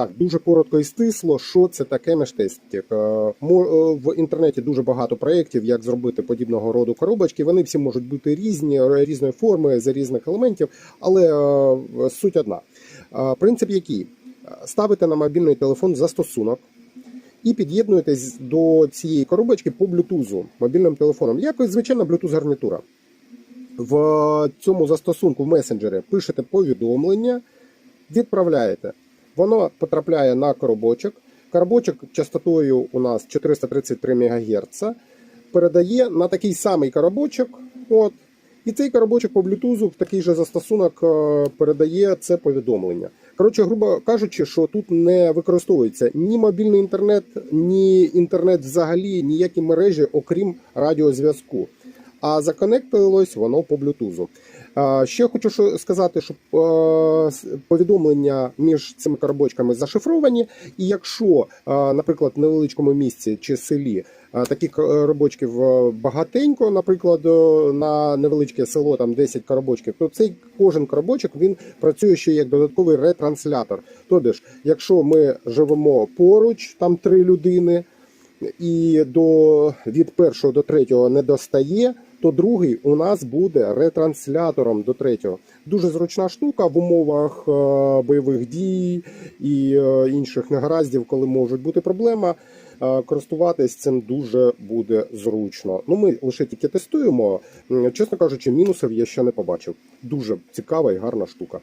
так, дуже коротко і стисло, що це таке мештестик. Е, е, В інтернеті дуже багато проєктів, як зробити подібного роду коробочки. Вони всі можуть бути різні, е, різної форми, з різних елементів, але суть одна. Принцип який? Ставите на мобільний телефон застосунок і під'єднуєтесь до цієї коробочки по блютузу мобільним телефоном. Як звичайна Bluetooth гарнітура. В цьому застосунку в месенджері пишете повідомлення, відправляєте. Воно потрапляє на коробочок. Коробочок частотою у нас 433 МГц передає на такий самий коробочок. От, і цей коробочок по блютузу в такий же застосунок е, передає це повідомлення. Коротше, грубо кажучи, що тут не використовується ні мобільний інтернет, ні інтернет взагалі, ніякі мережі, окрім радіозв'язку. А законектилось воно по блютузу. Ще хочу сказати, що е, повідомлення між цими коробочками зашифровані, і якщо, е, наприклад, в невеличкому місці чи селі е, таких коробочків багатенько, наприклад, на невеличке село там 10 коробочків, то цей кожен коробочок він працює ще як додатковий ретранслятор. Тобто, якщо ми живемо поруч, там три людини, і до від першого до третього не достає, то другий у нас буде ретранслятором до третього. Дуже зручна штука в умовах е, бойових дій і е, інших негараздів, коли можуть бути проблема. е, Користуватись цим дуже буде зручно. Ну ми лише тільки тестуємо. Чесно кажучи, мінусів я ще не побачив. Дуже цікава і гарна штука.